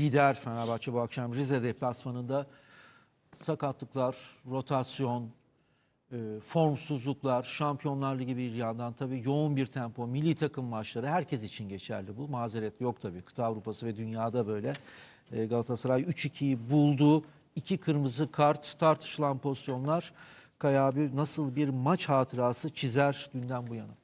Lider Fenerbahçe bu akşam Rize deplasmanında sakatlıklar, rotasyon, e, formsuzluklar, Şampiyonlar Ligi bir yandan tabii yoğun bir tempo, milli takım maçları herkes için geçerli bu. Mazeret yok tabii. Kıta Avrupası ve dünyada böyle. E, Galatasaray 3-2'yi buldu. İki kırmızı kart, tartışılan pozisyonlar. Kaya abi nasıl bir maç hatırası çizer dünden bu yana?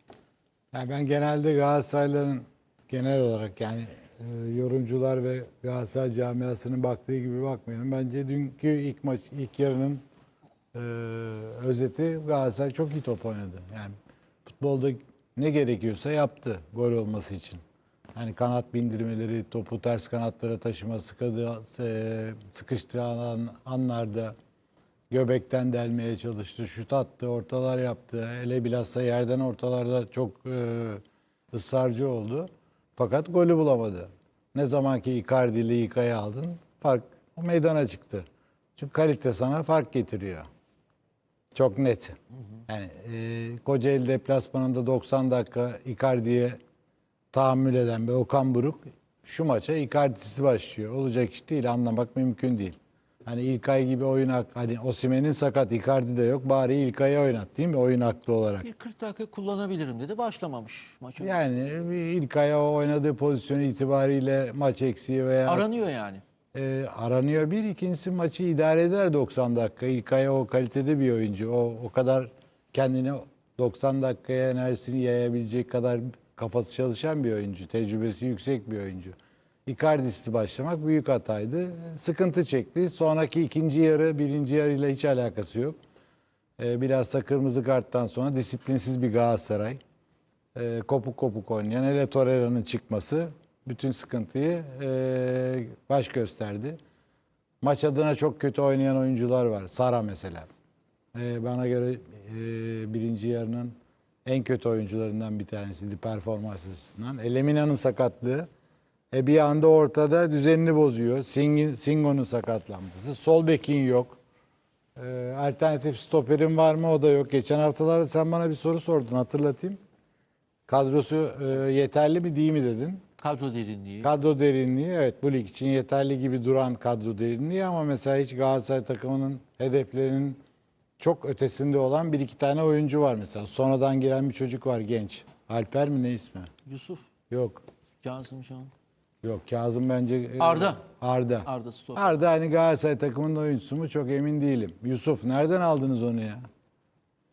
Yani ben genelde Galatasaraylıların genel olarak yani e, yorumcular ve Galatasaray camiasının baktığı gibi bakmıyorum. Bence dünkü ilk maç, ilk yarının e, özeti Galatasaray çok iyi top oynadı. Yani futbolda ne gerekiyorsa yaptı gol olması için. Hani kanat bindirmeleri, topu ters kanatlara taşıma, sıkıdığı, e, sıkıştığı an- anlarda göbekten delmeye çalıştı. Şut attı, ortalar yaptı. Hele bilhassa yerden ortalarda çok e, ısrarcı oldu. Fakat golü bulamadı. Ne zamanki Icardi ile Ika'yı aldın fark o meydana çıktı. Çünkü kalite sana fark getiriyor. Çok net. Yani e, Kocaeli deplasmanında 90 dakika Icardi'ye tahammül eden bir Okan Buruk şu maça Icardi'si başlıyor. Olacak iş değil anlamak mümkün değil. Hani İlkay gibi oyun hak, hani Osimhen'in sakat Icardi de yok bari İlkay'ı oynat değil mi oyun haklı olarak. Bir 40 dakika kullanabilirim dedi. Başlamamış maçı. Yani İlkay'a o oynadığı pozisyon itibariyle maç eksiği veya Aranıyor yani. e, aranıyor bir. ikincisi maçı idare eder 90 dakika. İlkay o kalitede bir oyuncu. O o kadar kendini 90 dakikaya enerjisini yayabilecek kadar kafası çalışan bir oyuncu. Tecrübesi yüksek bir oyuncu. Icardi'si başlamak büyük hataydı. Sıkıntı çekti. Sonraki ikinci yarı birinci yarıyla hiç alakası yok. E, bilhassa kırmızı karttan sonra disiplinsiz bir Galatasaray. E, kopuk kopuk oynayan hele Torreira'nın çıkması bütün sıkıntıyı e, baş gösterdi. Maç adına çok kötü oynayan oyuncular var. Sara mesela. E, bana göre e, birinci yarının en kötü oyuncularından bir tanesiydi performans açısından. Elemina'nın sakatlığı e, bir anda ortada düzenini bozuyor. Singin, Singo'nun sakatlanması. Sol bekin yok. E, alternatif stoperin var mı? O da yok. Geçen haftalarda sen bana bir soru sordun hatırlatayım. Kadrosu e, yeterli mi değil mi dedin. Kadro derinliği. Kadro derinliği evet bu lig için yeterli gibi duran kadro derinliği ama mesela hiç Galatasaray takımının hedeflerinin çok ötesinde olan bir iki tane oyuncu var mesela. Sonradan gelen bir çocuk var genç. Alper mi ne ismi? Yusuf, Yok. Kazım Can, Yok Kazım bence... e, Arda. Arda. Arda Stoper. Arda hani Galatasaray takımının oyuncusu mu çok emin değilim. Yusuf nereden aldınız onu ya?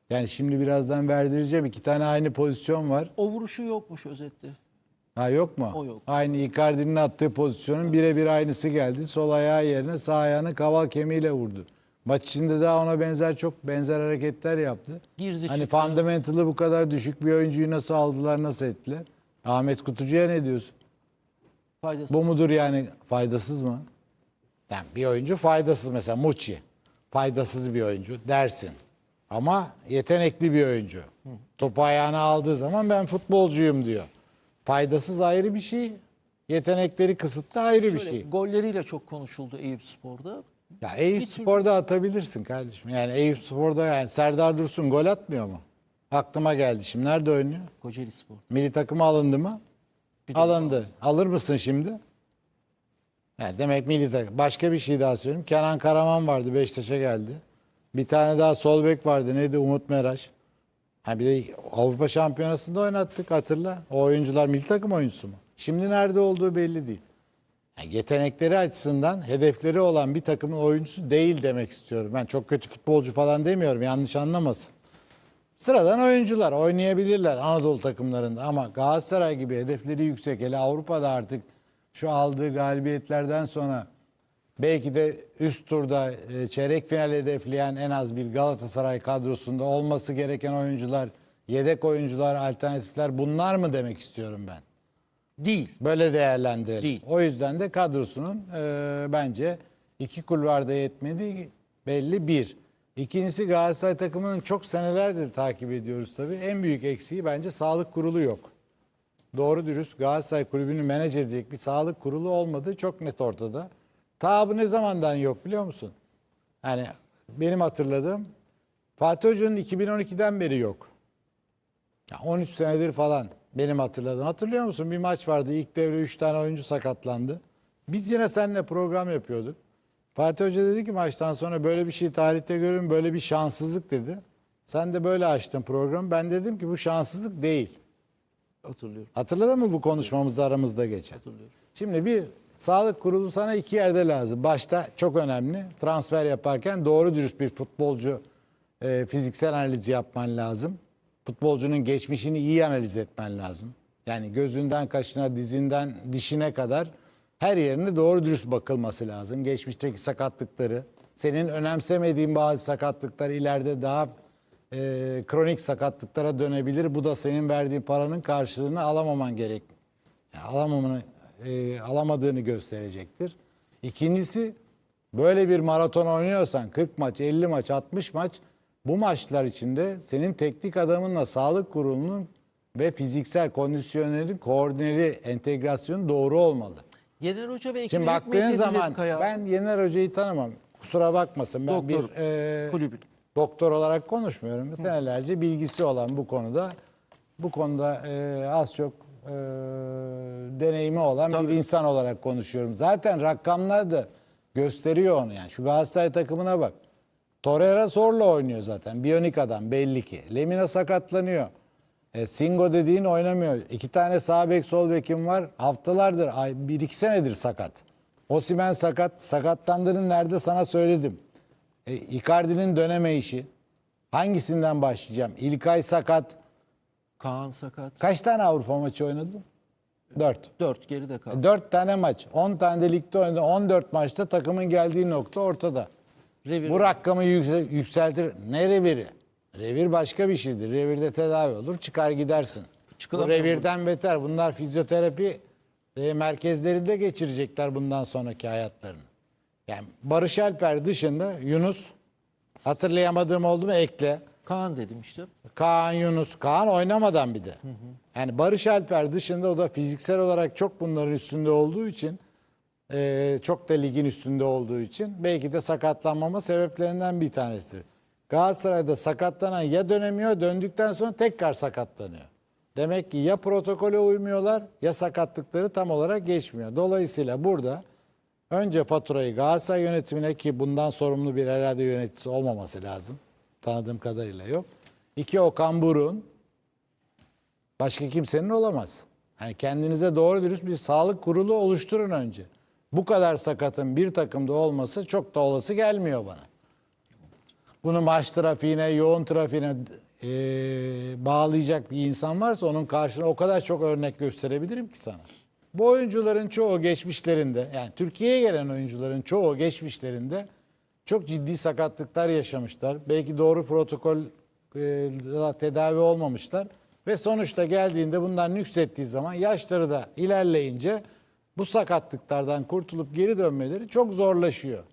Yani şimdi birazdan verdireceğim. iki tane aynı pozisyon var. O vuruşu yokmuş özette. Ha yok mu? O yok. Aynı Icardi'nin attığı pozisyonun birebir aynısı geldi. Sol ayağı yerine sağ ayağını kaval kemiğiyle vurdu. Maç içinde daha ona benzer çok benzer hareketler yaptı. Girdi Hani çıktı. fundamental'ı bu kadar düşük bir oyuncuyu nasıl aldılar, nasıl ettiler? Ahmet Kutucu'ya ne diyorsun? Faydasız. Bu mudur yani faydasız mı? Yani bir oyuncu faydasız mesela Muçi. Faydasız bir oyuncu dersin. Ama yetenekli bir oyuncu. Topu ayağına aldığı zaman ben futbolcuyum diyor. Faydasız ayrı bir şey. Yetenekleri kısıtlı ayrı bir Şöyle, şey. Golleriyle çok konuşuldu Eyüp Spor'da. Ya Eyüp bir Spor'da atabilirsin kardeşim. Yani Eyüp Spor'da yani Serdar Dursun gol atmıyor mu? Aklıma geldi şimdi. Nerede oynuyor? Kocaeli Spor. Milli takıma alındı mı? Alındı. Alır mısın şimdi? Yani demek milli takım. Başka bir şey daha söyleyeyim. Kenan Karaman vardı. Beşiktaş'a geldi. Bir tane daha sol bek vardı. Neydi? Umut Meraş. Ha bir de Avrupa Şampiyonası'nda oynattık hatırla. O oyuncular milli takım oyuncusu mu? Şimdi nerede olduğu belli değil. Yani yetenekleri açısından hedefleri olan bir takımın oyuncusu değil demek istiyorum. Ben çok kötü futbolcu falan demiyorum. Yanlış anlamasın. Sıradan oyuncular oynayabilirler Anadolu takımlarında ama Galatasaray gibi hedefleri yüksek. Hele Avrupa'da artık şu aldığı galibiyetlerden sonra belki de üst turda e, çeyrek final hedefleyen en az bir Galatasaray kadrosunda olması gereken oyuncular, yedek oyuncular, alternatifler bunlar mı demek istiyorum ben. Değil. Böyle değerlendirelim. Değil. O yüzden de kadrosunun e, bence iki kulvarda yetmediği belli bir. İkincisi Galatasaray takımının çok senelerdir takip ediyoruz tabii. En büyük eksiği bence sağlık kurulu yok. Doğru dürüst Galatasaray kulübünü menajer edecek bir sağlık kurulu olmadığı çok net ortada. Ta bu ne zamandan yok biliyor musun? Yani benim hatırladığım Fatih Hoca'nın 2012'den beri yok. Ya 13 senedir falan. Benim hatırladığım. Hatırlıyor musun? Bir maç vardı. İlk devre 3 tane oyuncu sakatlandı. Biz yine seninle program yapıyorduk. Fatih Hoca dedi ki maçtan sonra böyle bir şey tarihte görün böyle bir şanssızlık dedi. Sen de böyle açtın programı. Ben dedim ki bu şanssızlık değil. Hatırlıyorum. Hatırladın mı bu konuşmamız aramızda geçen? Hatırlıyorum. Şimdi bir sağlık kurulu sana iki yerde lazım. Başta çok önemli transfer yaparken doğru dürüst bir futbolcu e, fiziksel analizi yapman lazım. Futbolcunun geçmişini iyi analiz etmen lazım. Yani gözünden kaşına, dizinden dişine kadar her yerine doğru dürüst bakılması lazım. Geçmişteki sakatlıkları, senin önemsemediğin bazı sakatlıklar ileride daha e, kronik sakatlıklara dönebilir. Bu da senin verdiğin paranın karşılığını alamaman gerek. Yani alamamanı, e, alamadığını gösterecektir. İkincisi böyle bir maraton oynuyorsan 40 maç, 50 maç, 60 maç bu maçlar içinde senin teknik adamınla sağlık kurulunun ve fiziksel kondisyonelin koordineli entegrasyonu doğru olmalı. Yener Hoca ve ekibi Şimdi baktığın zaman Kaya. ben Yener Hoca'yı tanımam. Kusura bakmasın ben Doktor bir e, doktor olarak konuşmuyorum. Senelerce bilgisi olan bu konuda bu konuda e, az çok e, deneyimi olan bir Tabii. insan olarak konuşuyorum. Zaten rakamlar da gösteriyor onu yani. Şu Galatasaray takımına bak. Torreira zorla oynuyor zaten. Biyonik adam belli ki. Lemina sakatlanıyor. E, Singo dediğin oynamıyor. İki tane sağ bek sol bekim var. Haftalardır, ay, bir iki senedir sakat. Osimen sakat. Sakatlandığının nerede sana söyledim. E, Icardi'nin döneme işi. Hangisinden başlayacağım? İlkay sakat. Kaan sakat. Kaç tane Avrupa maçı oynadın? Dört. 4 geride kaldı. E, Dört tane maç. On tane de ligde oynadı. 14 maçta takımın geldiği nokta ortada. Revir. Bu rakamı yüksel- yükseltir. Ne reviri? Revir başka bir şeydir. Revirde tedavi olur. Çıkar gidersin. Bu Çıkılamıyor revirden beter. Bunlar fizyoterapi e, merkezlerinde geçirecekler bundan sonraki hayatlarını. Yani Barış Alper dışında Yunus hatırlayamadığım oldu mu ekle. Kaan dedim işte. Kaan Yunus. Kaan oynamadan bir de. Yani Barış Alper dışında o da fiziksel olarak çok bunların üstünde olduğu için e, çok da ligin üstünde olduğu için belki de sakatlanmama sebeplerinden bir tanesi. Galatasaray'da sakatlanan ya dönemiyor döndükten sonra tekrar sakatlanıyor. Demek ki ya protokole uymuyorlar ya sakatlıkları tam olarak geçmiyor. Dolayısıyla burada önce faturayı Galatasaray yönetimine ki bundan sorumlu bir herhalde yöneticisi olmaması lazım. Tanıdığım kadarıyla yok. İki Okan Buruk'un başka kimsenin olamaz. Yani kendinize doğru dürüst bir sağlık kurulu oluşturun önce. Bu kadar sakatın bir takımda olması çok da olası gelmiyor bana. Bunu maç trafiğine, yoğun trafiğine e, bağlayacak bir insan varsa onun karşına o kadar çok örnek gösterebilirim ki sana. Bu oyuncuların çoğu geçmişlerinde, yani Türkiye'ye gelen oyuncuların çoğu geçmişlerinde çok ciddi sakatlıklar yaşamışlar. Belki doğru protokol e, tedavi olmamışlar. Ve sonuçta geldiğinde bundan nüksettiği zaman yaşları da ilerleyince bu sakatlıklardan kurtulup geri dönmeleri çok zorlaşıyor.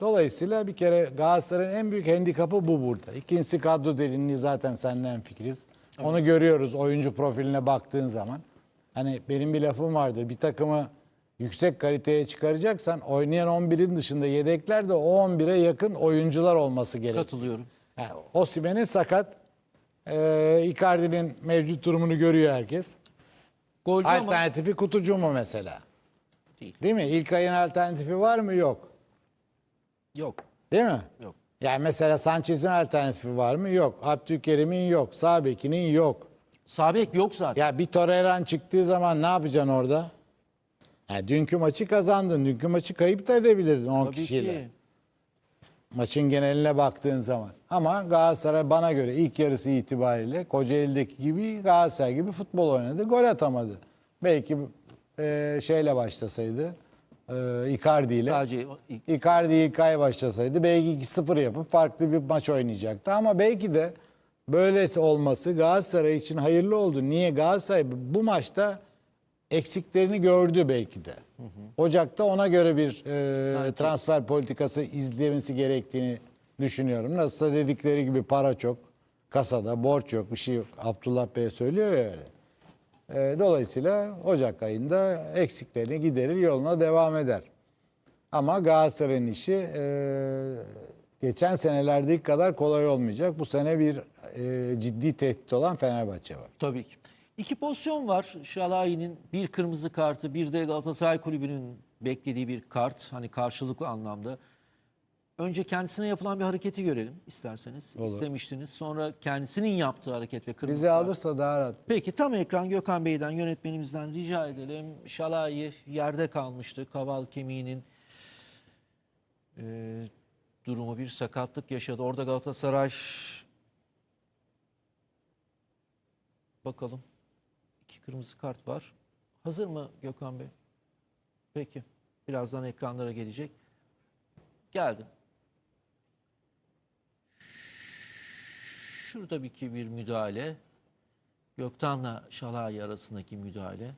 Dolayısıyla bir kere Galatasaray'ın en büyük handikapı bu burada. İkincisi kadro derinliği zaten seninle fikiriz. Onu görüyoruz oyuncu profiline baktığın zaman. Hani benim bir lafım vardır. Bir takımı yüksek kaliteye çıkaracaksan oynayan 11'in dışında yedekler de o 11'e yakın oyuncular olması gerekiyor. Katılıyorum. Yani Osimhen'in sakat. Ee, Icardi'nin mevcut durumunu görüyor herkes. Golcü ama Alternatifi kutucu mu mesela? Değil. Değil mi? İlkay'ın alternatifi var mı? Yok. Yok. Değil mi? Yok. Yani mesela Sanchez'in alternatifi var mı? Yok. Abdülkerim'in yok. Sağ bekinin yok. Sabek yok zaten. Ya bir Torreira'nın çıktığı zaman ne yapacaksın orada? Yani dünkü maçı kazandın. Dünkü maçı kayıp da edebilirdin 10 Tabii kişiyle. ki. Maçın geneline baktığın zaman. Ama Galatasaray bana göre ilk yarısı itibariyle Kocaeli'deki gibi Galatasaray gibi futbol oynadı. Gol atamadı. Belki e, şeyle başlasaydı. E, Icardi ile. Sadece Icardi ilk ay başlasaydı belki 2-0 yapıp farklı bir maç oynayacaktı. Ama belki de böyle olması Galatasaray için hayırlı oldu. Niye? Galatasaray bu maçta eksiklerini gördü belki de. Ocak'ta ona göre bir e, Sanki. transfer politikası izlemesi gerektiğini düşünüyorum. Nasılsa dedikleri gibi para çok, kasada borç yok, bir şey yok. Abdullah Bey söylüyor ya öyle. E, dolayısıyla Ocak ayında eksiklerini giderir, yoluna devam eder. Ama Galatasaray'ın işi e, geçen senelerdeki kadar kolay olmayacak. Bu sene bir e, ciddi tehdit olan Fenerbahçe var. tabii ki. İki pozisyon var. Şalayi'nin bir kırmızı kartı, bir de Galatasaray Kulübü'nün beklediği bir kart. Hani karşılıklı anlamda. Önce kendisine yapılan bir hareketi görelim isterseniz. Olur. İstemiştiniz. Sonra kendisinin yaptığı hareket ve kırmızı Bizi alırsa daha rahat. Peki tam ekran Gökhan Bey'den yönetmenimizden rica edelim. Şalayi yerde kalmıştı. Kaval kemiğinin e, durumu bir sakatlık yaşadı. Orada Galatasaray bakalım. İki kırmızı kart var. Hazır mı Gökhan Bey? Peki. Birazdan ekranlara gelecek. Geldi. Şurada bir ki bir müdahale. Göktan'la Şalay arasındaki müdahale.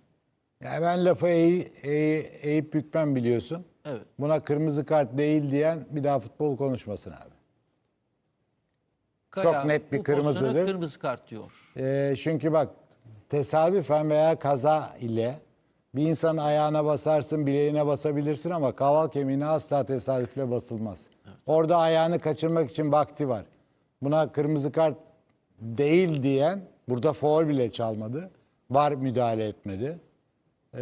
Yani ben lafı eğ, eğ, eğip bükmem biliyorsun. Evet. Buna kırmızı kart değil diyen bir daha futbol konuşmasın abi. Kaya, net bir kırmızıdır. Kırmızı kart diyor. Ee, çünkü bak tesadüfen veya kaza ile bir insanın ayağına basarsın, bileğine basabilirsin ama kaval kemiğine asla tesadüfle basılmaz. Orada ayağını kaçırmak için vakti var. Buna kırmızı kart değil diyen burada foul bile çalmadı. Var müdahale etmedi. Ee,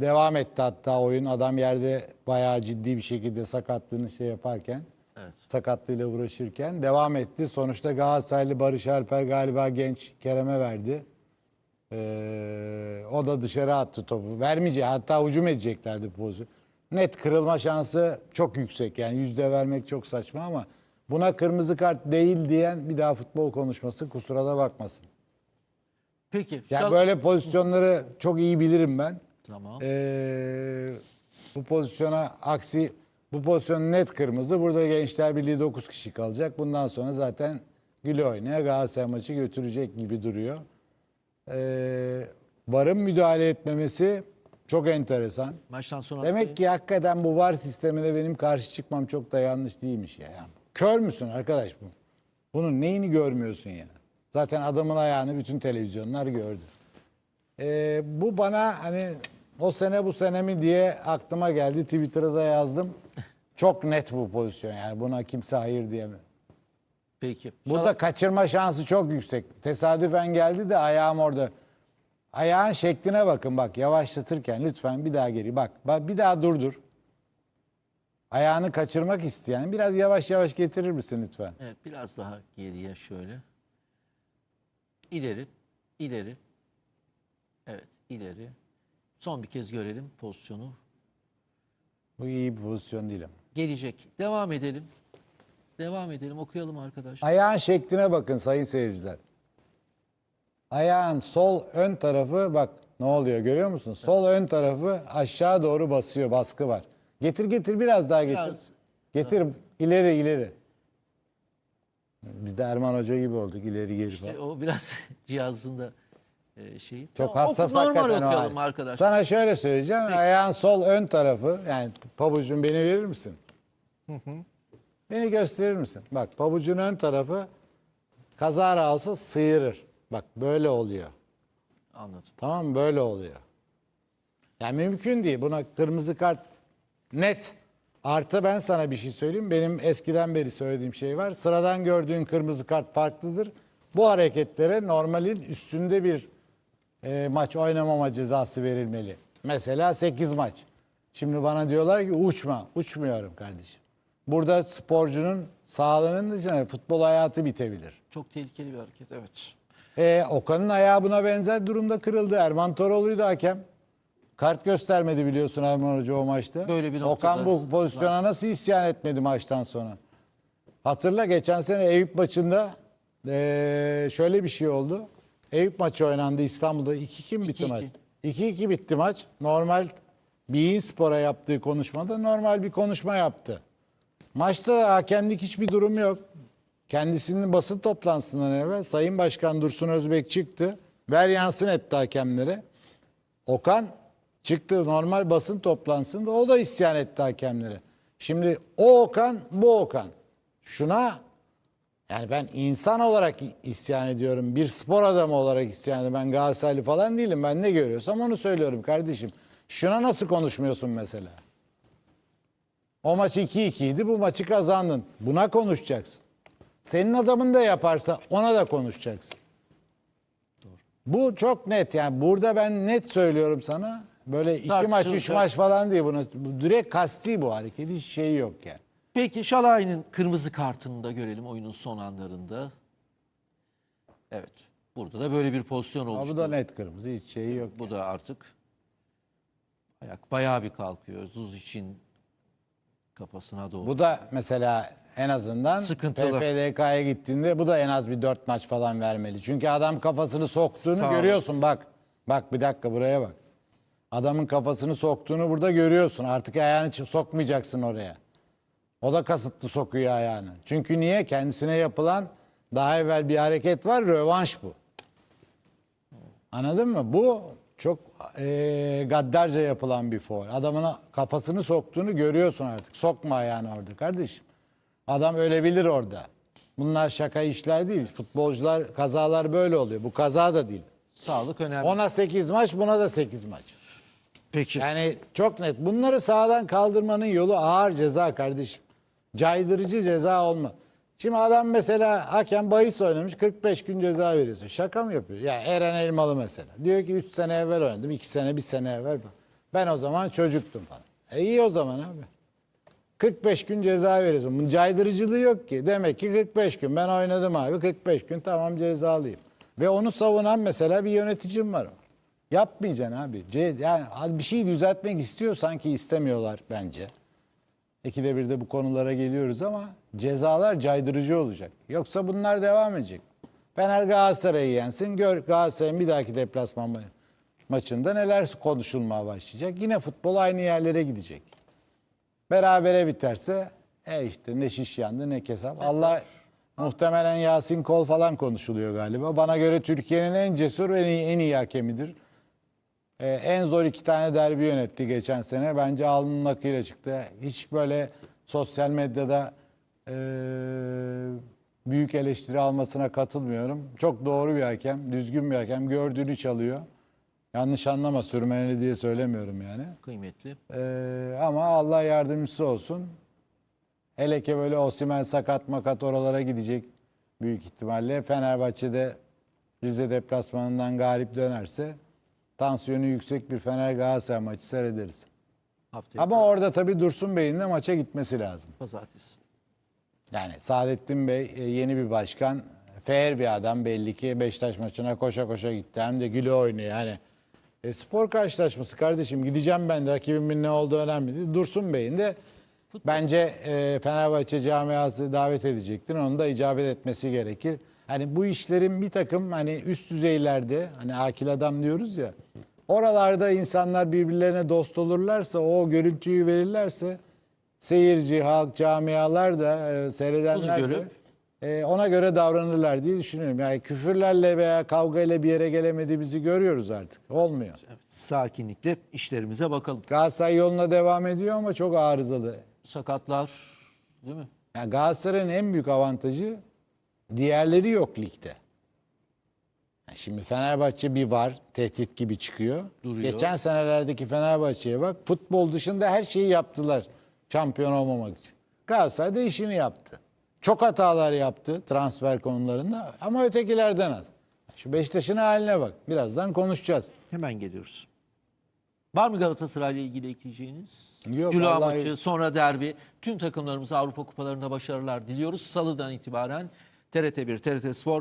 devam etti hatta oyun. Adam yerde bayağı ciddi bir şekilde sakatlığını şey yaparken Evet. sakatlığıyla uğraşırken devam etti. Sonuçta Galatasaraylı Barış Alper galiba genç Kerem'e verdi. Ee, o da dışarı attı topu. Vermeyecek hatta hücum edeceklerdi pozisyon. Net kırılma şansı çok yüksek. Yani yüzde vermek çok saçma ama buna kırmızı kart değil diyen bir daha futbol konuşması kusura da bakmasın. Peki. Yani Şal- böyle pozisyonları çok iyi bilirim ben. Tamam. Ee, bu pozisyona aksi bu pozisyon net kırmızı. Burada Gençler Birliği 9 kişi kalacak. Bundan sonra zaten güle oynaya Galatasaray maçı götürecek gibi duruyor. Ee, Varın müdahale etmemesi çok enteresan. Maçtan sonra Demek ki hakikaten bu var sistemine benim karşı çıkmam çok da yanlış değilmiş ya. Yani kör müsün arkadaş bu? Bunun neyini görmüyorsun ya? Zaten adamın ayağını bütün televizyonlar gördü. Ee, bu bana hani o sene bu sene mi diye aklıma geldi. Twitter'da yazdım. Çok net bu pozisyon yani buna kimse hayır diyemez. Peki. Burada kaçırma şansı çok yüksek. Tesadüfen geldi de ayağım orada. Ayağın şekline bakın bak yavaşlatırken lütfen bir daha geri bak. Bak bir daha durdur. Ayağını kaçırmak isteyen biraz yavaş yavaş getirir misin lütfen? Evet biraz daha geriye şöyle. İleri, ileri. Evet, ileri. Son bir kez görelim pozisyonu. Bu iyi bir pozisyon değil ama. Gelecek. Devam edelim. Devam edelim. Okuyalım arkadaş. Ayağın şekline bakın sayın seyirciler. Ayağın sol ön tarafı bak ne oluyor görüyor musun? Sol ön tarafı aşağı doğru basıyor baskı var. Getir getir biraz daha getir. Biraz getir ileri ileri. Biz de Erman Hoca gibi olduk ileri geri falan. İşte o biraz cihazında e, şeyi. Çok Tamam, hassas hakikaten o hal. arkadaş. Sana şöyle söyleyeceğim. Ayağın sol ön tarafı yani pabucun beni verir misin? Beni gösterir misin? Bak pabucun ön tarafı kazara olsa sıyırır. Bak böyle oluyor. Anladım. Tamam? Böyle oluyor. Yani mümkün değil. Buna kırmızı kart net. Artı ben sana bir şey söyleyeyim. Benim eskiden beri söylediğim şey var. Sıradan gördüğün kırmızı kart farklıdır. Bu hareketlere normalin üstünde bir e, maç oynamama cezası verilmeli. Mesela 8 maç. Şimdi bana diyorlar ki uçma. Uçmuyorum kardeşim. Burada sporcunun sağlığının dışında futbol hayatı bitebilir. Çok tehlikeli bir hareket. Evet. E, Okan'ın ayağı buna benzer durumda kırıldı. Erman Toroğlu'ydu hakem. Kart göstermedi biliyorsun Erman Hoca o maçta. Böyle bir Okan noktada- bu pozisyona nasıl isyan etmedi maçtan sonra? Hatırla geçen sene Eyüp maçında e, şöyle bir şey oldu. Eyüp maçı oynandı İstanbul'da. 2-2 mi bitti 2-2. maç? 2-2 bitti maç. Normal Bein Spor'a yaptığı konuşmada normal bir konuşma yaptı. Maçta da hakemlik hiçbir durum yok. Kendisinin basın toplantısından evvel Sayın Başkan Dursun Özbek çıktı. Ver yansın etti hakemlere. Okan çıktı normal basın toplantısında o da isyan etti hakemlere. Şimdi o Okan bu Okan. Şuna yani ben insan olarak isyan ediyorum. Bir spor adamı olarak isyan ediyorum. Ben Galatasaraylı falan değilim. Ben ne görüyorsam onu söylüyorum kardeşim. Şuna nasıl konuşmuyorsun mesela? O maç 2-2 idi. Bu maçı kazandın. Buna konuşacaksın. Senin adamın da yaparsa ona da konuşacaksın. Bu çok net yani burada ben net söylüyorum sana. Böyle iki maç, üç Tartışılacak. maç falan değil bunu. Bu direkt kasti bu hareket. Hiç şey yok yani. Peki Şalay'ın kırmızı kartını da görelim oyunun son anlarında. Evet. Burada da böyle bir pozisyon Ama oluştu. bu da net kırmızı. Hiç şeyi yok. Bu da artık ayak bayağı bir kalkıyor. Zuz için kafasına doğru. Bu da mesela en azından Sıkıntılı. PFDK'ya gittiğinde bu da en az bir 4 maç falan vermeli. Çünkü adam kafasını soktuğunu Sağ ol. görüyorsun bak. Bak bir dakika buraya bak. Adamın kafasını soktuğunu burada görüyorsun. Artık ayağını sokmayacaksın oraya. O da kasıtlı sokuyor ayağını. Çünkü niye? Kendisine yapılan daha evvel bir hareket var. Rövanş bu. Anladın mı? Bu çok eee gaddarca yapılan bir foul. Adamın kafasını soktuğunu görüyorsun artık. Sokma ayağını orada kardeşim. Adam ölebilir orada. Bunlar şaka işler değil. Futbolcular kazalar böyle oluyor. Bu kaza da değil. Sağlık önemli. Ona 8 maç, buna da 8 maç. Peki. Yani çok net. Bunları sağdan kaldırmanın yolu ağır ceza kardeşim. Caydırıcı ceza olma. Şimdi adam mesela hakem bahis oynamış 45 gün ceza veriyorsun. Şaka mı yapıyor? Ya Eren Elmalı mesela. Diyor ki 3 sene evvel oynadım. 2 sene 1 sene evvel. Ben o zaman çocuktum falan. E iyi o zaman abi. 45 gün ceza veriyorsun. Bunun caydırıcılığı yok ki. Demek ki 45 gün. Ben oynadım abi. 45 gün tamam cezalıyım. Ve onu savunan mesela bir yöneticim var. Yapmayacaksın abi. Ce- Yani bir şey düzeltmek istiyor sanki istemiyorlar bence. İkide bir de bu konulara geliyoruz ama cezalar caydırıcı olacak. Yoksa bunlar devam edecek. Fener Galatasaray'ı yensin. Gör Galatasaray'ın bir dahaki deplasman ma- maçında neler konuşulmaya başlayacak. Yine futbol aynı yerlere gidecek. Berabere biterse e işte ne şiş yandı ne kesap. Allah muhtemelen Yasin Kol falan konuşuluyor galiba. Bana göre Türkiye'nin en cesur ve en iyi, en iyi hakemidir. Ee, en zor iki tane derbi yönetti geçen sene. Bence alnının akıyla çıktı. Hiç böyle sosyal medyada e, büyük eleştiri almasına katılmıyorum. Çok doğru bir hakem, düzgün bir hakem. Gördüğünü çalıyor. Yanlış anlama sürmeneli diye söylemiyorum yani. Kıymetli. Ee, ama Allah yardımcısı olsun. Hele ki böyle Osimhen sakat makat oralara gidecek büyük ihtimalle. Fenerbahçe'de Rize deplasmanından galip dönerse tansiyonu yüksek bir Fener Galatasaray maçı seyrederiz. Haftaya Ama orada tabii Dursun Bey'in de maça gitmesi lazım. pazartesi. Yani Saadettin Bey e, yeni bir başkan. Fair bir adam belli ki Beşiktaş maçına koşa koşa gitti. Hem de güle oynuyor yani. E, spor karşılaşması kardeşim gideceğim ben de rakibimin ne olduğu önemli değil. Dursun Bey'in de bence e, Fenerbahçe camiası davet edecektir. Onun da icabet etmesi gerekir. Hani bu işlerin bir takım hani üst düzeylerde hani akil adam diyoruz ya. Oralarda insanlar birbirlerine dost olurlarsa o görüntüyü verirlerse seyirci, halk, camialar da e, seyredenler Bunu de e, ona göre davranırlar diye düşünüyorum. Yani küfürlerle veya kavgayla bir yere gelemediğimizi görüyoruz artık. Olmuyor. Evet, sakinlikle işlerimize bakalım. Galatasaray yoluna devam ediyor ama çok arızalı. Sakatlar değil mi? Yani Galatasaray'ın en büyük avantajı diğerleri yok ligde. Yani Şimdi Fenerbahçe bir var, tehdit gibi çıkıyor. Duruyor. Geçen senelerdeki Fenerbahçe'ye bak, futbol dışında her şeyi yaptılar şampiyon olmamak için. Galatasaray da işini yaptı. Çok hatalar yaptı transfer konularında ama ötekilerden az. Şu Beşiktaş'ın haline bak. Birazdan konuşacağız. Hemen geliyoruz. Var mı Galatasaray'la ilgili ekleyeceğiniz? Yok, Cuma vallahi- maçı, sonra derbi. Tüm takımlarımıza Avrupa Kupalarında başarılar diliyoruz. Salıdan itibaren TRT1, TRT Spor